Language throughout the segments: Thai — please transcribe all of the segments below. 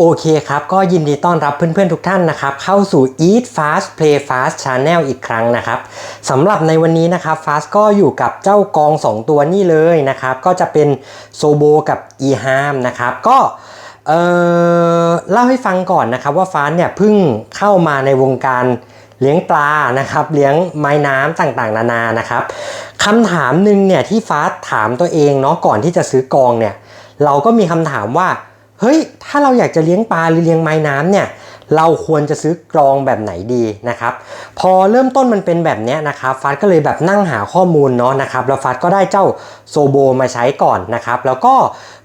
โอเคครับ ก็ยินดีต้อนรับเพื่อนๆทุกท่านนะครับ เข้าสู่ Eat Fast Play Fast Channel อีกครั้งนะครับสำหรับในวันนี้นะครับ Fast ก็อยู่กับเจ้ากอง 2 ตัวนี่เลยนะครับ ก็จะเป็นโซโบกับ e h a m นะครับ ก็เออเล่าให้ฟังก่อนนะครับว่าฟาสเนี่ยเพิ่งเข้ามาในวงการเลี้ยงปลานะครับ เลี้ยงไม้น้ำต่างๆ นานานะครับคำถามหนึ่งเนี่ยที่ฟ้าสถามตัวเองเนาะก่อนที่จะซื้อกองเนี่ย เราก็มีคำถามว่า เฮ้ย ถ้าเราอยากจะเลี้ยงปลาหรือเลี้ยงไม้น้ำเนี่ย เราควรจะซื้อกรองแบบไหนดีนะครับ พอเริ่มต้นมันเป็นแบบเนี้ยนะครับ ฟัดก็เลยแบบนั่งหาข้อมูลเนาะนะครับ แล้วฟัดก็ได้เจ้าโซโบมาใช้ก่อนนะครับ แล้วก็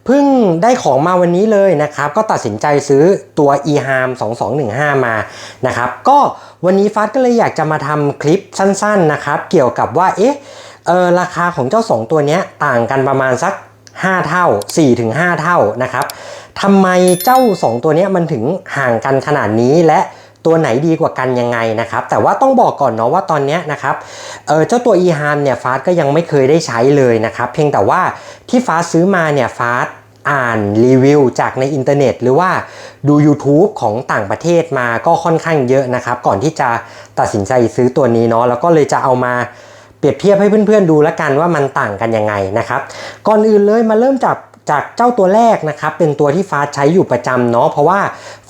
เพิ่งได้ของมาวันนี้เลยนะครับ ก็ตัดสินใจซื้อตัว e h a m 2215 มานะครับ ก็วันนี้ฟัดก็เลยอยากจะมาทำคลิปสั้นๆนะครับ เกี่ยวกับว่า เอ๊ะ เออราคาของเจ้า 2 ตัวเนี้ยต่างกันประมาณสัก 5 เท่า 4-5 เท่านะครับทำไมเจ้า 2 ตัวนี้มันถึงห่างกันขนาดนี้และตัวไหนดีกว่ากันยังไงนะครับ แต่ว่าต้องบอกก่อนเนาะว่าตอนนี้นะครับเเจ้าตัว e h a m เนี่ยฟาสก็ยังไม่เคยได้ใช้เลยนะครับ เพียงแต่ว่าที่ฟาสซื้อมาเนี่ยฟาสอ่านรีวิวจากในอินเทอร์เน็ต หรือว่าดู YouTube ของต่างประเทศมาก็ค่อนข้างเยอะนะครับ ก่อนที่จะตัดสินใจซื้อตัวนี้เนาะแล้วก็เลยจะเอามา เปรียบเทียบให้เพื่อนๆดูแล้วกันว่ามันต่างกันยังไงนะครับก่อนอื่นเลยมาเริ่มจากจากเจ้าตัวแรกนะครับเป็นตัวที่ฟ้าใช้อยู่ประจำเนาะเพราะว่า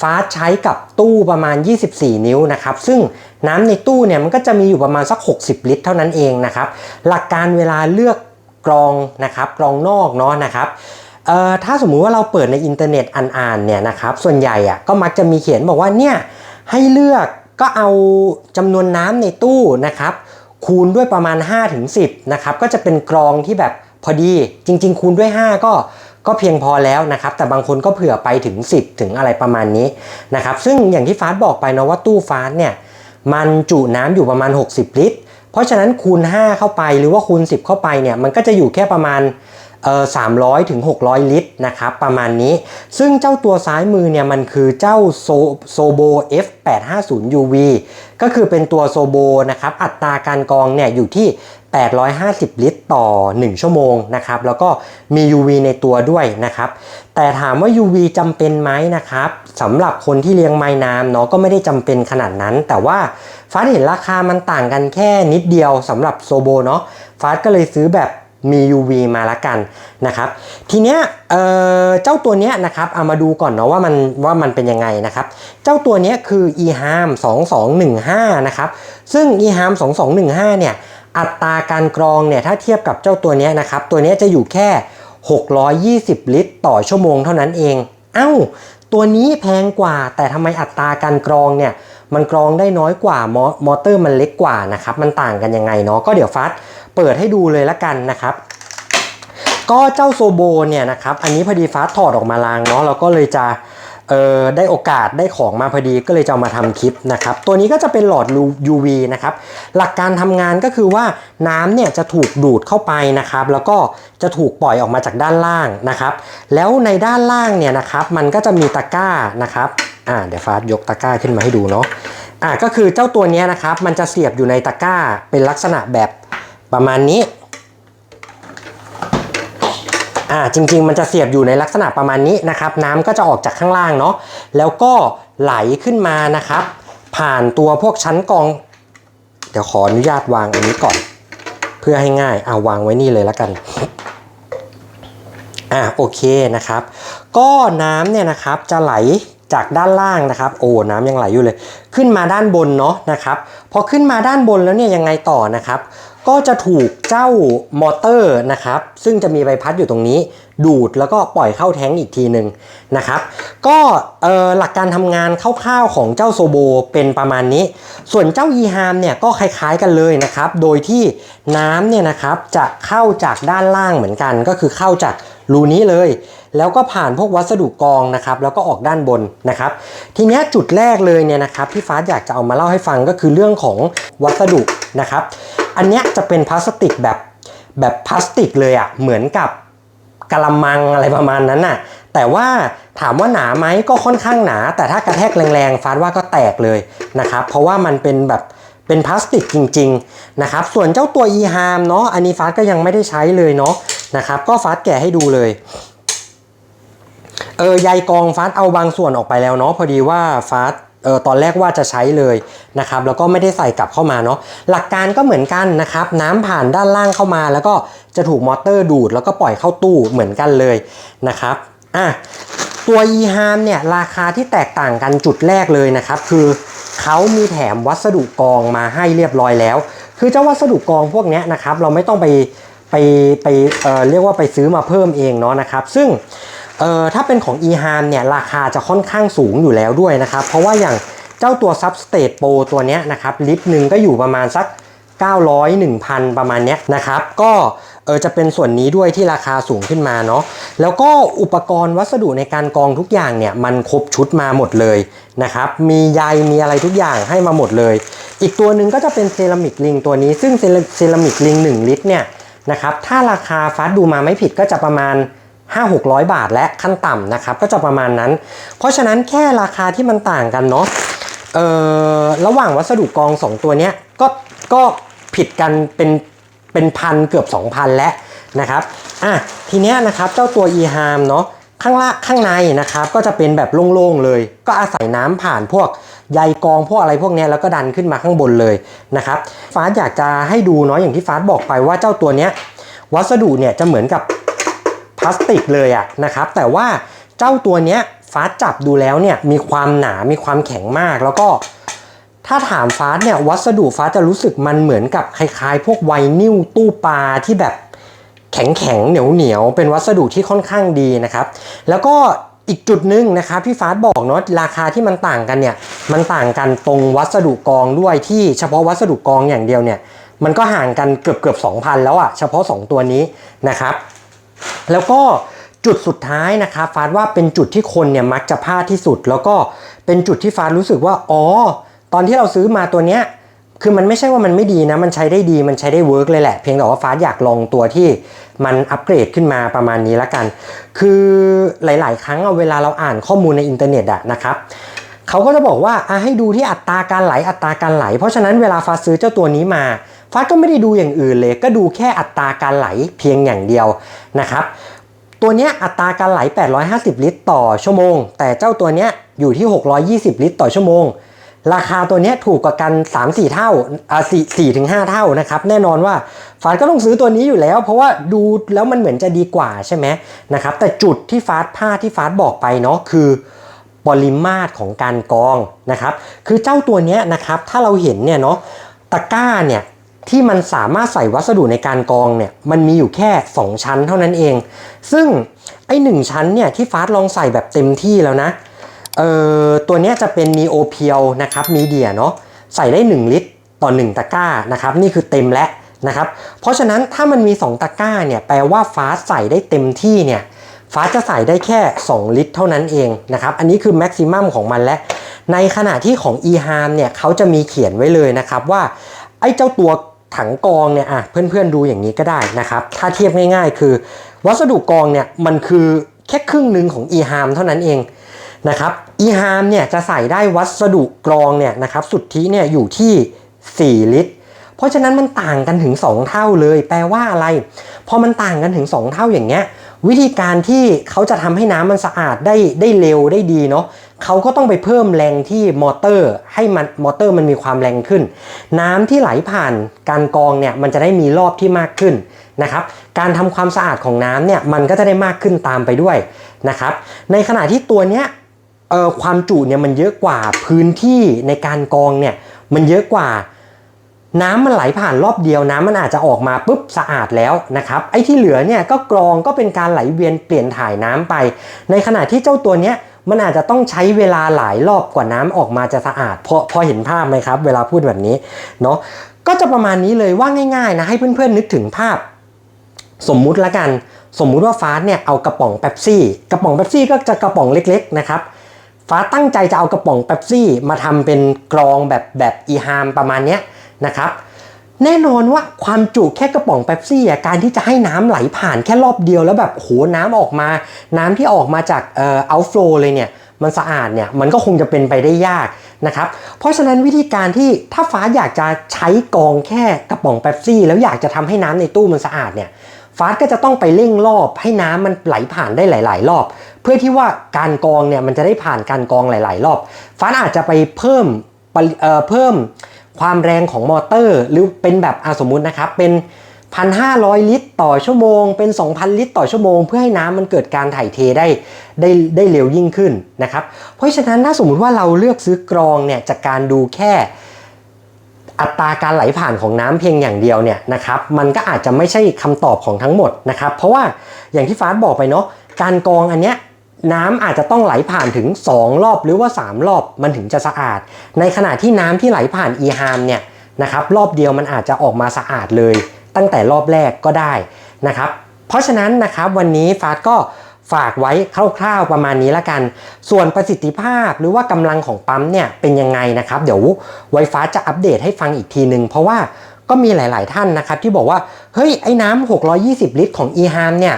ฟ้าใช้กับตู้ประมาณ 24 นิ้วนะครับซึ่งน้ำในตู้เนี่ยมันก็จะมีอยู่ประมาณสัก 60 ลิตร เท่านั้นเองนะครับหลักการเวลาเลือกกรองนะครับกรองนอกเนาะนะครับเอ่อถ้าสมมุติว่าเราเปิดในอินเทอร์เน็ตอ่านๆเนี่ยนะครับส่วนใหญ่อะก็มักจะมีเขียนบอกว่าเนี่ยให้เลือกก็เอาจำนวนน้ำในตู้นะครับ คูณด้วยประมาณ 5-10นะครับก็จะเป็นกรองที่แบบพอดีจริง ๆ คูณด้วย 5 ก็ก็เพียงพอแล้วนะครับแต่บางคนก็เผื่อไปถึง 10 ถึงอะไรประมาณนี้นะครับซึ่งอย่างที่ฟาสบอกไปนะว่าตู้ฟาสเนี่ยมันจุน้ำอยู่ประมาณ 60 ลิตร เพราะฉะนั้นคูณ 5 เข้าไปหรือว่าคูณ 10 เข้าไปเนี่ยมันก็จะอยู่แค่ประมาณ เอ่อ300ถึง600ลิตรนะครับประมาณนี้ ซึ่งเจ้าตัวซ้ายมือเนี่ยมันคือเจ้าโซโซโบ F850 UV ก็คือเป็นตัวโซโบนะครับอัตราการกรองเนี่ยอยู่ที่ 850 ลิตรต่อ 1 ชั่วโมงนะครับแล้วก็มี UV ในตัวด้วยนะครับแต่ถามว่า UV จำเป็นไหมนะครับสำหรับคนที่เลี้ยงไม้น้ำเนาะก็ไม่ได้จำเป็นขนาดนั้น แต่ว่าฟ้าเห็นราคามันต่างกันแค่นิดเดียวสำหรับโซโบเนาะฟ้าก็เลยซื้อแบบ มี UV มาละกันนะครับ ทีเนี้ยเเจ้าตัวเนี้ยนะครับเอามาดูก่อนเนาะว่ามันว่ามันเป็นยังไงนะครับ เจ้าตัวเนี้ยคือ eHarm 2215นะครับ ซึ่ง eHarm 2215เนี่ยอัตราการกรองเนี่ยถ้าเทียบกับเจ้าตัวเนี้ยนะครับ ตัวเนี้ยจะอยู่แค่ 620 ลิตร ต่อชั่วโมงเท่านั้นเอง เอ้า ตัวนี้แพงกว่าแต่ทำไมอัตราการกรองเนี่ย มันกรองได้น้อยกว่ามอมอเตอร์มันเล็กกว่านะครับ มันต่างกันยังไงเนาะก็เดี๋ยวฟัดเปิดให้ดูเลยละกันนะครับ ก็เจ้าโซโบเนี่ยนะครับ อันนี้พอดีฟ้าถอดออกมาล้างเนาะเราก็เลยจะเออได้โอกาสได้ของมาพอดีก็เลยจะามาทำคลิปนะครับ ตัวนี้ก็จะเป็นหลอด UV นะครับ หลักการทำงานก็คือว่าน้ำเนี่ยจะถูกดูดเข้าไปนะครับ แล้วก็จะถูกปล่อยออกมาจากด้านล่างนะครับ แล้วในด้านล่างเนี่ยนะครับ มันก็จะมีตะกร้านะครับ อ่าเดี๋ยวฟ้ายกตะกร้าขึ้นมาให้ดูเนาะอ่าก็คือเจ้าตัวนี้นะครับ มันจะเสียบอยู่ในตะกร้าเป็นลักษณะแบบประมาณนี้อ่าจริงๆ มันจะเสียบอยู่ในลักษณะประมาณนี้นะครับ น้ำก็จะออกจากข้างล่างเนาะแล้วก็ไหลขึ้นมานะครับ ผ่านตัวพวกชั้นกอง เดี๋ยวขออนุญาตวางอันนี้ก่อน เพื่อให้ง่ายเอาวางไว้นี่เลยแล้วกันอ่าโอเคนะครับ ก็น้ำเนี่ยนะครับจะไหล จากด้านล่างนะครับโอ้น้ำยังไหลอยู่เลย ขึ้นมาด้านบนเนาะนะครับพอขึ้นมาด้านบนแล้วเนี่ยยังไงต่อนะครับ ก็จะถูกเจ้ามอเตอร์นะครับ ซึ่งจะมีใบพัดอยู่ตรงนี้ ดูดแล้วก็ปล่อยเข้าแท้งอีกทีหนึ่งนะครับ ก็หลักการทำงานคร่าวๆของเจ้าโซโบเป็นประมาณนี้ ส่วนเจ้า e h a m เนี่ยก็คล้ายๆกันเลยนะครับ โดยที่น้ำเนี่ยนะครับจะเข้าจากด้านล่างเหมือนกัน ก็คือเข้าจากรูนี้เลย แล้วก็ผ่านพวกวัสดุกองนะครับแล้วก็ออกด้านบนนะครับ ทีนี้จุดแรกเลยเนี่ยนะครับที่ฟ้าอยากจะเอามาเล่าให้ฟังก็คือเรื่องของวัสดุนะครับ อันนี้จะเป็นพลาสติกแบบแบบพลาสติกเลยอะ่ะเหมือนกับกะละมังอะไรประมาณนั้นน่ะแต่ว่าถามว่าหนาไหมก็ค่อนข้างหนา แต่ถ้ากระแทกแรงๆฟ้าว่าก็แตกเลยนะครับเพราะว่ามันเป็นแบบเป็นพลาสติกจริงๆนะครับส่วนเจ้าตัว e h a m เนาะอันนี้ฟ้าก็ยังไม่ได้ใช้เลยเนาะนะครับก็ฟ้าแกะให้ดูเลย เออใยกองฟาสเอาบางส่วนออกไปแล้วเนาะพอดีว่าฟาสเออตอนแรกว่าจะใช้เลยนะครับแล้วก็ไม่ได้ใส่กลับเข้ามาเนาะหลักการก็เหมือนกันนะครับน้ำผ่านด้านล่างเข้ามา แล้วก็จะถูกมอเตอร์ดูด แล้วก็ปล่อยเข้าตู้เหมือนกันเลยนะครับอะตัว e h a m เนี่ยราคาที่แตกต่างกันจุดแรกเลยนะครับ คือเขามีแถมวัสดุกองมาให้เรียบร้อยแล้ว คือเจ้าวัสดุกองพวกนี้นะครับ เราไม่ต้องไปไปไปเออเรียกว่าไปซื้อมาเพิ่มเองเนาะนะครับ ซึ่ง เอ่อถ้าเป็นของ e h a m เนี่ยราคาจะค่อนข้างสูงอยู่แล้วด้วยนะครับ เพราะว่าอย่างเจ้าตัว Substate Pro ตัวเนี้ยนะครับลิตรหนึ่งก็อยู่ประมาณสัก 900 1,000 ประมาณเนี้ยนะครับก็เออจะเป็นส่วนนี้ด้วยที่ราคาสูงขึ้นมาเนาะแล้วก็อุปกรณ์วัสดุในการกรองทุกอย่างเนี่ยมันครบชุดมาหมดเลยนะครับมีใยมีอะไรทุกอย่างให้มาหมดเลย อีกตัวหนึ่งก็จะเป็นเซรามิกลิงตัวนี้ซึ่งเซรามิกลิง1ลิตรเนี่ยนะครับถ้าราคาฟาสดูมาไม่ผิดก็จะประมาณ 5 600 บาทและขั้นต่ำนะครับ ก็จะประมาณนั้น เพราะฉะนั้นแค่ราคาที่มันต่างกันเนาะเอ่อระหว่างวัสดุกอง 2 ตัวเนี้ยก็ก็ผิดกันเป็นเป็นพันเกือบ 2,000 แล้วนะครับอะทีเนี้ยนะครับเจ้าตัว e h a m เนาะข้างล่างข้างในนะครับก็จะเป็นแบบโล่งๆเลย ก็อาศัยน้ำผ่านพวกใยกองพวกอะไรพวกเนี้ยแล้วก็ดันขึ้นมาข้างบนเลยนะครับฟ้าอยากจะให้ดูเนาะอย่างที่ฟ้าบอกไปว่าเจ้าตัวเนี้ยวัสดุเนี่ยจะเหมือนกับ พลาสติกเลยอะนะครับ แต่ว่าเจ้าตัวเนี้ยฟ้าจับดูแล้วเนี่ยมีความหนา มีความแข็งมาก แล้วก็ถ้าถามฟ้าเนี่ยวัสดุฟ้าจะรู้สึกมันเหมือนกับคล้ายๆ พวกไวนิลตู้ปลาที่แบบแข็งแข็งเหนียวเหนียวเป็นวัสดุที่ค่อนข้างดีนะครับ แล้วก็อีกจุดหนึ่งนะครับพี่ฟ้าบอกเนาะราคาที่มันต่างกันเนี่ยมันต่างกันตรงวัสดุกรองด้วยที่เฉพาะวัสดุกรองอย่างเดียวเนี่ยมันก็ห่างกันเกือบเกือบ2,000 แล้วอะเฉพาะ 2 ตัวนี้นะครับ แล้วก็จุดสุดท้ายนะครับฟาดว่าเป็นจุดที่คนเนี่ยมักจะพลาดที่สุด แล้วก็เป็นจุดที่ฟาดรู้สึกว่าอ๋อตอนที่เราซื้อมาตัวเนี้ยคือมันไม่ใช่ว่ามันไม่ดีนะ มันใช้ได้ดีมันใช้ได้เวิร์กเลยแหละ เพียงแต่ว่าฟาดอยากลองตัวที่มันอัปเกรดขึ้นมาประมาณนี้ละกัน คือหลาย ๆ ครั้งเอาเวลาเราอ่านข้อมูลในอินเทอร์เน็ตอะนะครับเขาก็จะบอกว่าอะให้ดูที่อัตราการไหลอัตราการไหล เพราะฉะนั้นเวลาฟ้าซื้อเจ้าตัวนี้มา ฟ้าก็ไม่ได้ดูอย่างอื่นเลย ก็ดูแค่อัตราการไหลเพียงอย่างเดียวนะครับ ตัวนี้อัตราการไหล 850 ลิตร ต่อชั่วโมง แต่เจ้าตัวนี้อยู่ที่ 620 ลิตร ต่อชั่วโมง ราคาตัวนี้ถูกกว่ากัน 3-4 เท่าอ่า4 4ถึง5เท่านะครับ แน่นอนว่าฟาก็ต้องซื้อตัวนี้อยู่แล้ว เพราะว่าดูแล้วมันเหมือนจะดีกว่าใช่ไหมนะครับ แต่จุดที่ฟาสพลาดที่ฟาบอกไปเนาะคือปริมาตรของการกองนะครับ คือเจ้าตัวนี้นะครับ ถ้าเราเห็นเนี่ยเนาะตะกร้าเนี่ย ที่มันสามารถใส่วัสดุในการกองเนี่ยมันมีอยู่แค่ 2 ชั้นเท่านั้นเอง ซึ่งไอ้หนึ่งชั้นเนี่ยที่ฟาสลองใส่แบบเต็มที่แล้วนะเอ่อตัวเนี้ยจะเป็น Neo p e e l นะครับมีเดียเนาะใส่ได้ 1 ลิตรต่อ 1 ตะกร้านะครับนี่คือเต็มแล้วนะครับเพราะฉะนั้นถ้ามันมี 2 ตะกร้าเนี่ยแปลว่าฟาสใส่ได้เต็มที่เนี่ยฟาสจะใส่ได้แค่ 2 ลิตรเท่านั้นเองนะครับอันนี้คือแม็กซิมัมของมันและ ในขณะที่ของ e h a m เนี่ยเขาจะมีเขียนไว้เลยนะครับว่าไอ้เจ้าตัว ถังกองเนี่ยอะเพื่อนๆดูอย่างนี้ก็ได้นะครับ ถ้าเทียบง่ายๆ คือ วัสดุกองเนี่ยมันคือแค่ครึ่งหนึ่งของ e h a m เท่านั้นเองนะครับ e h a m เนี่ยจะใส่ได้วัสดุกรองเนี่ยนะครับสุทธิเนี่ยอยู่ที่ 4 ลิตร เพราะฉะนั้นมันต่างกันถึง 2 เท่าเลย แปลว่าอะไร พอมันต่างกันถึง 2 เท่าอย่างเงี้ยวิธีการที่เขาจะทำให้น้ำมันสะอาดได้ได้เร็วได้ดีเนาะ เขาก็ต้องไปเพิ่มแรงที่มอเตอร์ ให้มันมอเตอร์มันมีความแรงขึ้น น้ำที่ไหลผ่านการกรองเนี่ยมันจะได้มีรอบที่มากขึ้นนะครับการทำความสะอาดของน้ำเนี่ยมันก็จะได้มากขึ้นตามไปด้วยนะครับในขณะที่ตัวเนี้ยเอ่อความจุเนี่ยมันเยอะกว่าพื้นที่ในการกรองเนี่ยมันเยอะกว่าน้ำมันไหลผ่านรอบเดียวน้ำมันอาจจะออกมาปุ๊บสะอาดแล้วนะครับไอ้ที่เหลือเนี่ยก็กรองก็เป็นการไหลเวียนเปลี่ยนถ่ายน้ำไป ในขณะที่เจ้าตัวเนี้ย มันอาจจะต้องใช้เวลาหลายรอบกว่าน้ำออกมาจะสะอาดพอพอเห็นภาพไหมครับ เวลาพูดแบบนี้เนาะก็จะประมาณนี้เลยว่าง่าย ๆ นะ ให้เพื่อนๆนึกถึงภาพ สมมุติละกัน สมมุติว่าฟ้าเนี่ยเอากระป๋องเป๊ปซี่ กระป๋องเป๊ปซี่ก็จะกระป๋องเล็ก ๆ นะครับฟ้าตั้งใจจะเอากระป๋องเป๊ปซี่มาทำเป็นกรองแบบแบบอีฮามประมาณเนี้ยนะครับ แน่นอนว่าความจุแค่กระป๋องเป๊ปซี่อะการที่จะให้น้ำไหลผ่านแค่รอบเดียวแล้วแบบโหน้ำออกมา น้ำที่ออกมาจากเอ่อเอาฟลูเลยเนี่ยมันสะอาดเนี่ยมันก็คงจะเป็นไปได้ยากนะครับ เพราะฉะนั้นวิธีการที่ถ้าฟ้าอยากจะใช้กองแค่กระป๋องเป๊ปซี่ แล้วอยากจะทำให้น้ำในตู้มันสะอาดเนี่ยฟ้าก็จะต้องไปเร่งรอบให้น้ำมันไหลผ่านได้หลาย ๆ รอบ เพื่อที่ว่าการกองเนี่ยมันจะได้ผ่านการกองหลาย ๆ รอบฟ้าอาจจะไปเพิ่มเอ่อเพิ่ม ความแรงของมอเตอร์ หรือเป็นแบบอาสมมุตินะครับ เป็น 1,500 ลิตรต่อชั่วโมง เป็น 2,000 ลิตรต่อชั่วโมง เพื่อให้น้ำมันเกิดการถ่ายเทได้ได้ได้เร็วยิ่งขึ้นนะครับ เพราะฉะนั้นถ้าสมมุติว่าเราเลือกซื้อกรองเนี่ยจากการดูแค่อัตราการไหลผ่านของน้ำเพียงอย่างเดียวเนี่ยนะครับมันก็อาจจะไม่ใช่คำตอบของทั้งหมดนะครับ เพราะว่าอย่างที่ฟ้าบอกไปเนาะการกรองอันเนี้ย น้ำอาจจะต้องไหลผ่านถึง 2 รอบหรือว่า 3 รอบมันถึงจะสะอาด ในขณะที่น้ำที่ไหลผ่าน e h a m เนี่ยนะครับรอบเดียวมันอาจจะออกมาสะอาดเลย ตั้งแต่รอบแรกก็ได้นะครับเพราะฉะนั้นนะครับวันนี้ฟ้าก็ฝากไว้คร่าวๆประมาณนี้ละกัน ส่วนประสิทธิภาพหรือว่ากำลังของปั๊มเนี่ยเป็นยังไงนะครับ เดี๋ยวไวฟ้าจะอัปเดตให้ฟังอีกทีหนึ่งเพราะว่าก็มีหลายๆท่านนะครับที่บอกว่าเฮ้ยไอ้น้ำ620 ลิตรของ e h a m เนี่ย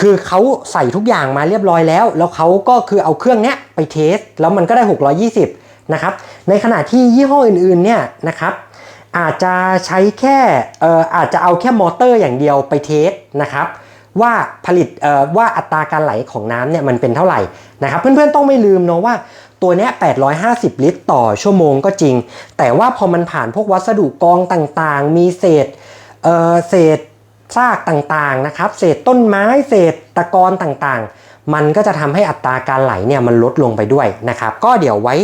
คือเขาใส่ทุกอย่างมาเรียบร้อยแล้ว แล้วเขาก็คือเอาเครื่องเนี้ยไปเทส แล้วมันก็ได้ 620 นะครับ ในขณะที่ยี่ห้ออื่นๆเนี่ยนะครับอาจจะใช้แค่เอ่ออาจจะเอาแค่มอเตอร์อย่างเดียวไปเทสนะครับว่าผลิตเอ่อว่าอัตราการไหลของน้ำเนี่ยมันเป็นเท่าไหร่นะครับเพื่อนๆต้องไม่ลืมเนาะว่าตัวเนี้ย850 ลิตร ต่อชั่วโมงก็จริง แต่ว่าพอมันผ่านพวกวัสดุกองต่างๆ มีเศษเอ่อเศษ ซากต่างๆนะครับเศษต้นไม้เศษตะกอนต่างๆ มันก็จะทำให้อัตราการไหลเนี่ยมันลดลงไปด้วยนะครับ ก็เดี๋ยวไว้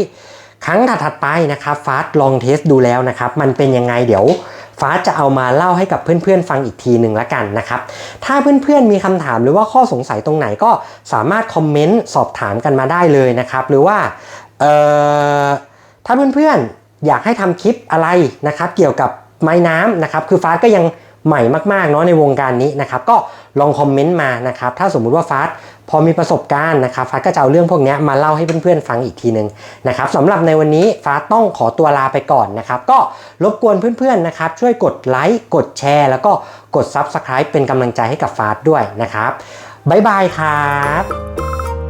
ครั้งถัดๆไปนะครับฟาสลองเทสดูแล้วนะครับ มันเป็นยังไงเดี๋ยวฟ้าสจะเอามาเล่าให้กับเพื่อนๆ ฟังอีกทีหนึ่งละกันนะครับ ถ้าเพื่อนๆ มีคำถามหรือว่าข้อสงสัยตรงไหนก็สามารถคอมเมนต์สอบถามกันมาได้เลยนะครับ หรือว่าเอ่อถ้าเพื่อนๆ อยากให้ทำคลิปอะไรนะครับ เกี่ยวกับไม้น้ำนะครับ คือฟ้าสก็ยัง ใหม่มากๆเนาะในวงการนี้นะครับก็ลองคอมเมนต์มานะครับถ้าสมมุติว่าฟาสพอมีประสบการณ์นะครับฟาสก็จะเอาเรื่องพวกนี้มาเล่าให้เพื่อนๆฟังอีกทีหนึ่งนะครับสำหรับในวันนี้ฟาสต้องขอตัวลาไปก่อนนะครับ ก็รบกวนเพื่อนๆนะครับ ช่วยกดไลค์กดแชร์ แล้วก็กด Subscribe เป็นกำลังใจให้กับฟาสด้วยนะครับบ๊ายบายครับ